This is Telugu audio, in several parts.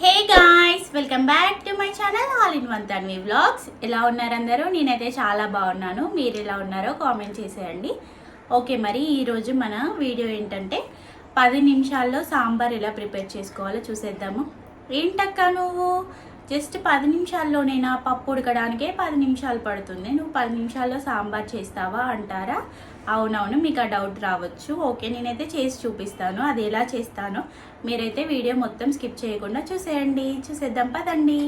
Hey guys welcome back to my channel all in one Tanvi vlogs ఎలా ఉన్నారు అందరూ? నేనైతే చాలా బాగున్నాను. మీరు ఎలా ఉన్నారో కామెంట్ చేసేయండి. ఓకే మరి ఈరోజు మన వీడియో ఏంటంటే పది నిమిషాల్లో సాంబార్ ఎలా ప్రిపేర్ చేసుకోవాలో చూసేద్దాము. ఏంటక్క నువ్వు? జస్ట్ పది నిమిషాల్లోనేనా పప్పు ఉడకడానికే పది నిమిషాలు పడుతుంది. నువ్వు పది నిమిషాల్లో సాంబార్ చేస్తావా అంటారా? అవునవును మీకు ఆ డౌట్ రావచ్చు. ఓకే నేనైతే చేసి చూపిస్తాను. అది ఎలా చేస్తానో మీరైతే వీడియో మొత్తం స్కిప్ చేయకుండా చూసేయండి. చూసేద్దాం పదండి.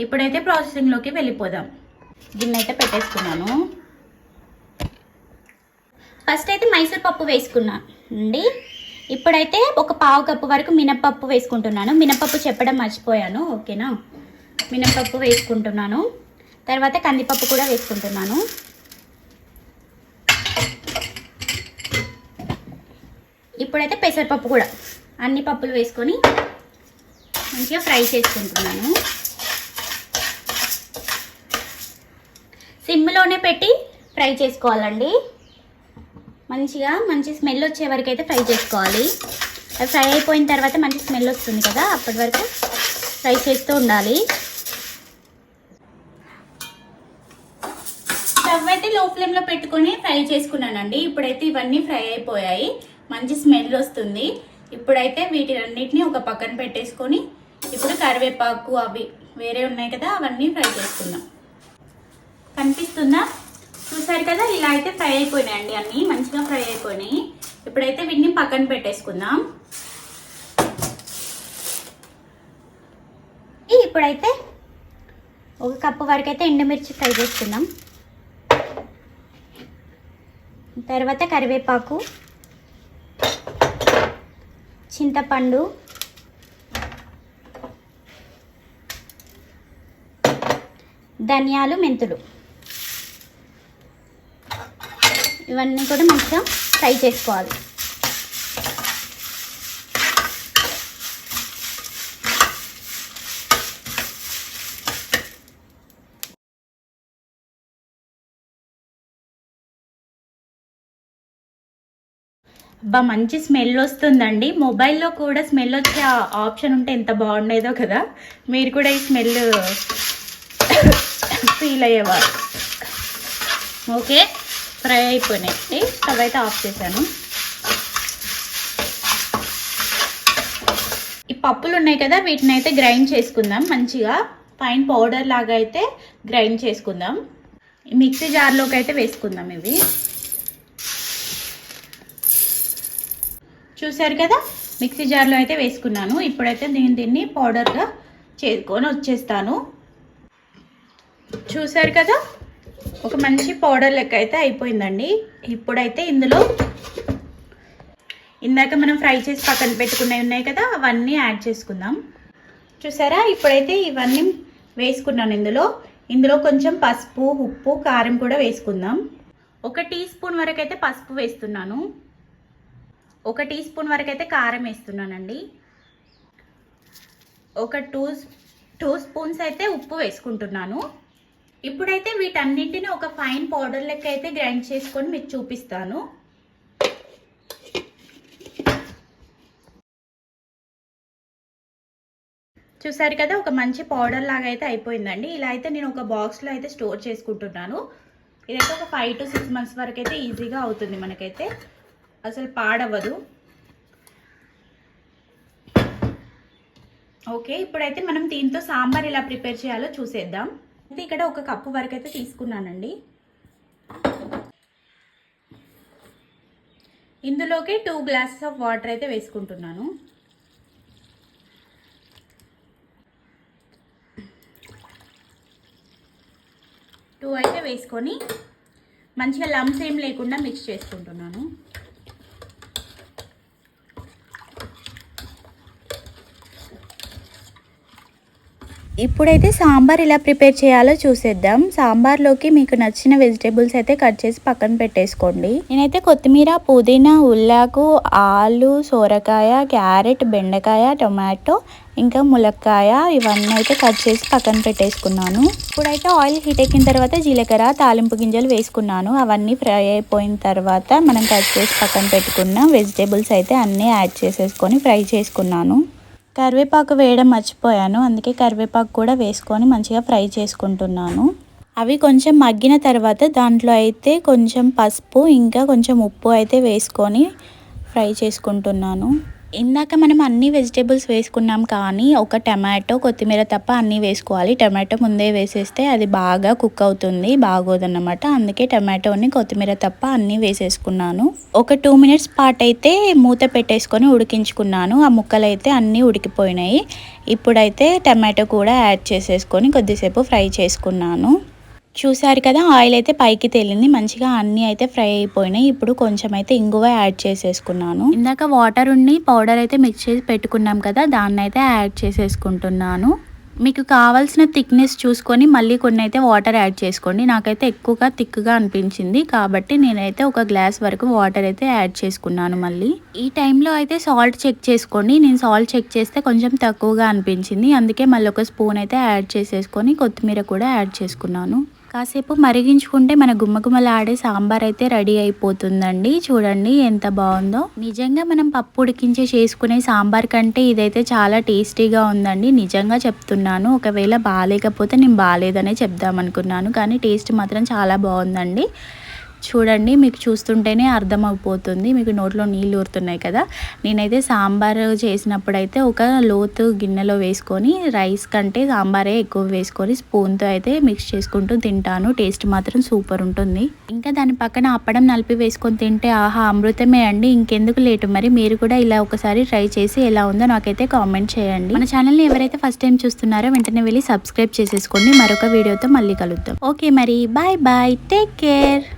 ఇప్పుడైతే ప్రాసెసింగ్లోకి వెళ్ళిపోదాం. గిన్నె అయితే పెట్టేసుకున్నాను. ఫస్ట్ అయితే మైసూర్ పప్పు వేసుకున్నా. అండి? ఇప్పుడైతే ఒక పావు కప్పు వరకు మినప్పప్పు వేసుకుంటున్నాను. మినప్పప్పు చెప్పడం మర్చిపోయాను ఓకేనా? మినప్పప్పు వేసుకుంటున్నాను. తర్వాత కందిపప్పు కూడా వేసుకుంటున్నాను. ఇప్పుడైతే పెసరపప్పు కూడా అన్ని పప్పులు వేసుకొని మంచిగా ఫ్రై చేసుకుంటున్నాను. సిమ్లోనే పెట్టి ఫ్రై చేసుకోవాలండి. మంచిగా మంచి స్మెల్ వచ్చే వరకు అయితే ఫ్రై చేసుకోవాలి. అది ఫ్రై అయిపోయిన తర్వాత మంచి స్మెల్ వస్తుంది కదా అప్పటి వరకు ఫ్రై చేస్తూ ఉండాలి. స్టవ్ అయితే లో ఫ్లేమ్లో పెట్టుకొని ఫ్రై చేసుకున్నానండి. ఇప్పుడైతే ఇవన్నీ ఫ్రై అయిపోయాయి. మంచి స్మెల్ వస్తుంది. ఇప్పుడైతే వీటినన్నిటిని ఒక పక్కన పెట్టేసుకొని ఇప్పుడు కరివేపాకు అవి వేరే ఉన్నాయి కదా అవన్నీ ఫ్రై చేసుకుందాం. కనిపిస్తుందా? చూసారు కదా ఇలా అయితే ఫ్రై అయిపోయినాయండి అన్నీ మంచిగా ఫ్రై అయిపోయినాయి. ఇప్పుడైతే వీటిని పక్కన పెట్టేసుకుందాం. ఇప్పుడైతే ఒక కప్పు వరకు అయితే ఎండుమిర్చి ఫ్రై చేసుకుందాం. తర్వాత కరివేపాకు చింతపండు ధనియాలు మెంతులు. ఇవన్నీ కూడా మంచిగా ఫ్రై చేసుకోవాలి. అబ్బా మంచి స్మెల్ వస్తుందండి. మొబైల్లో కూడా స్మెల్ వచ్చే ఆప్షన్ ఉంటే ఎంత బాగుండేదో కదా. మీరు కూడా ఈ స్మెల్ ఫీల్ అయ్యేవారు. ఓకే? ఫ్రై అయిపోయినాయి. స్టవ్ అయితే ఆఫ్ చేశాను. ఈ పప్పులు ఉన్నాయి కదా వీటిని అయితే గ్రైండ్ చేసుకుందాం. మంచిగా ఫైన్ పౌడర్ లాగా అయితే గ్రైండ్ చేసుకుందాం. మిక్సీ జార్లోకి అయితే వేసుకుందాం ఇవి. చూసారు కదా మిక్సీ జార్లో అయితే వేసుకున్నాను. ఇప్పుడైతే నేను దీన్ని పౌడర్గా చేసుకొని వచ్చేస్తాను. చూసారు కదా ఒక మంచి పౌడర్ లెక్క అయితే అయిపోయిందండి. ఇప్పుడైతే ఇందులో ఇందాక మనం ఫ్రై చేసి పక్కన పెట్టుకున్నవి ఉన్నాయి కదా అవన్నీ యాడ్ చేసుకుందాం. చూసారా? ఇప్పుడైతే ఇవన్నీ వేసుకున్నాను ఇందులో. ఇందులో కొంచెం పసుపు ఉప్పు కారం కూడా వేసుకుందాం. ఒక టీ స్పూన్ వరకు అయితే పసుపు వేస్తున్నాను. ఒక టీ స్పూన్ వరకు అయితే కారం వేస్తున్నానండి. ఒక టూ టూ స్పూన్స్ అయితే ఉప్పు వేసుకుంటున్నాను. ఇప్పుడైతే వీటన్నింటిని ఒక ఫైన్ పౌడర్ లెక్క అయితే గ్రైండ్ చేసుకొని మీకు చూపిస్తాను. చూసారు కదా ఒక మంచి పౌడర్ లాగా అయితే అయిపోయిందండి. ఇలా అయితే నేను ఒక బాక్స్లో అయితే స్టోర్ చేసుకుంటున్నాను. ఇదైతే ఒక ఫైవ్ టు సిక్స్ మంత్స్ వరకు అయితే ఈజీగా అవుతుంది మనకైతే. అసలు పాడవదు ఓకే ఇప్పుడైతే మనం దీంతో సాంబార్ ఎలా ప్రిపేర్ చేయాలో చూసేద్దాం. అయితే ఇక్కడ ఒక కప్పు వరకు అయితే తీసుకున్నానండి. ఇందులోకి టూ గ్లాసెస్ ఆఫ్ వాటర్ అయితే వేసుకుంటున్నాను. టూ అయితే వేసుకొని మంచిగా లమ్స్ ఏం లేకుండా మిక్స్ చేసుకుంటున్నాను. ఇప్పుడైతే సాంబార్ ఎలా ప్రిపేర్ చేయాలో చూసేద్దాం. సాంబార్లోకి మీకు నచ్చిన వెజిటేబుల్స్ అయితే కట్ చేసి పక్కన పెట్టేసుకోండి. నేనైతే కొత్తిమీర పుదీనా ఉల్లాకు ఆలు సోరకాయ క్యారెట్ బెండకాయ టొమాటో ఇంకా ములక్కాయ ఇవన్నీ అయితే కట్ చేసి పక్కన పెట్టేసుకున్నాను. ఇప్పుడైతే ఆయిల్ హీట్ ఎక్కిన తర్వాత జీలకర్ర తాలింపు గింజలు వేసుకున్నాను. అవన్నీ ఫ్రై అయిపోయిన తర్వాత మనం కట్ చేసి పక్కన పెట్టుకున్న వెజిటేబుల్స్ అయితే అన్నీ యాడ్ చేసేసుకొని ఫ్రై చేసుకున్నాను. కరివేపాకు వేయడం మర్చిపోయాను. అందుకే కరివేపాకు కూడా వేసుకొని మంచిగా ఫ్రై చేసుకుంటున్నాను. అవి కొంచెం మగ్గిన తర్వాత దాంట్లో అయితే కొంచెం పసుపు ఇంకా కొంచెం ఉప్పు అయితే వేసుకొని ఫ్రై చేసుకుంటున్నాను. ఇందాక మనం అన్ని వెజిటేబుల్స్ వేసుకున్నాం కానీ ఒక టమాటో కొత్తిమీర తప్ప అన్నీ వేసుకోవాలి. టమాటో ముందే వేసేస్తే అది బాగా కుక్ అవుతుంది బాగోదన్నమాట. అందుకే టమాటోని కొత్తిమీర తప్ప అన్నీ వేసేసుకున్నాను. ఒక టూ మినిట్స్ పాటు అయితే మూత పెట్టేసుకొని ఉడికించుకున్నాను. ఆ ముక్కలు అయితే అన్నీ ఉడికిపోయినాయి. ఇప్పుడైతే టమాటో కూడా యాడ్ చేసేసుకొని కొద్దిసేపు ఫ్రై చేసుకున్నాను. చూసారు కదా ఆయిల్ అయితే పైకి తేలింది. మంచిగా అన్నీ అయితే ఫ్రై అయిపోయినాయి. ఇప్పుడు కొంచెం అయితే ఇంగువ యాడ్ చేసేసుకున్నాను. ఇందాక వాటర్ ఉండి పౌడర్ అయితే మిక్స్ చేసి పెట్టుకున్నాం కదా దాన్ని అయితే యాడ్ చేసేసుకుంటున్నాను. మీకు కావాల్సిన థిక్నెస్ చూసుకొని మళ్ళీ కొన్ని అయితే వాటర్ యాడ్ చేసుకోండి. నాకైతే ఎక్కువగా థిక్గా అనిపించింది. కాబట్టి నేనైతే ఒక గ్లాస్ వరకు వాటర్ అయితే యాడ్ చేసుకున్నాను మళ్ళీ. ఈ టైంలో అయితే సాల్ట్ చెక్ చేసుకోండి. నేను సాల్ట్ చెక్ చేస్తే కొంచెం తక్కువగా అనిపించింది. అందుకే మళ్ళీ ఒక స్పూన్ అయితే యాడ్ చేసేసుకొని కొత్తిమీర కూడా యాడ్ చేసుకున్నాను. కాసేపు మరిగించుకుంటే మన గుమ్మగుమ్మలాడే సాంబార్ అయితే రెడీ అయిపోతుందండి. చూడండి ఎంత బాగుందో. నిజంగా మనం పప్పు ఉడికించి చేసుకునే సాంబార్ కంటే ఇదైతే చాలా టేస్టీగా ఉందండి. నిజంగా చెప్తున్నాను ఒకవేళ బాగాలేకపోతే నేను బాగాలేదనే చెప్దామనుకున్నాను కానీ టేస్ట్ మాత్రం చాలా బాగుందండి. చూడండి మీకు చూస్తుంటేనే అర్థమైపోతుంది మీకు నోట్లో నీళ్ళు ఊరుతున్నాయి కదా. నేనైతే సాంబార్ చేసినప్పుడైతే ఒక లోతు గిన్నెలో వేసుకొని రైస్ కంటే సాంబారే ఎక్కువ వేసుకొని స్పూన్తో అయితే మిక్స్ చేసుకుంటూ తింటాను. టేస్ట్ మాత్రం సూపర్ ఉంటుంది. ఇంకా దాని పక్కన అప్పడం నలిపి వేసుకొని తింటే ఆహా అమృతమే అండి. ఇంకెందుకు లేటు? మరి మీరు కూడా ఇలా ఒకసారి ట్రై చేసి ఎలా ఉందో నాకైతే కామెంట్ చేయండి. మన ఛానల్ని ఎవరైతే ఫస్ట్ టైం చూస్తున్నారో వెంటనే వెళ్ళి సబ్స్క్రైబ్ చేసేసుకోండి. మరొక వీడియోతో మళ్ళీ కలుద్దాం. ఓకే మరి. Bye bye. Take care.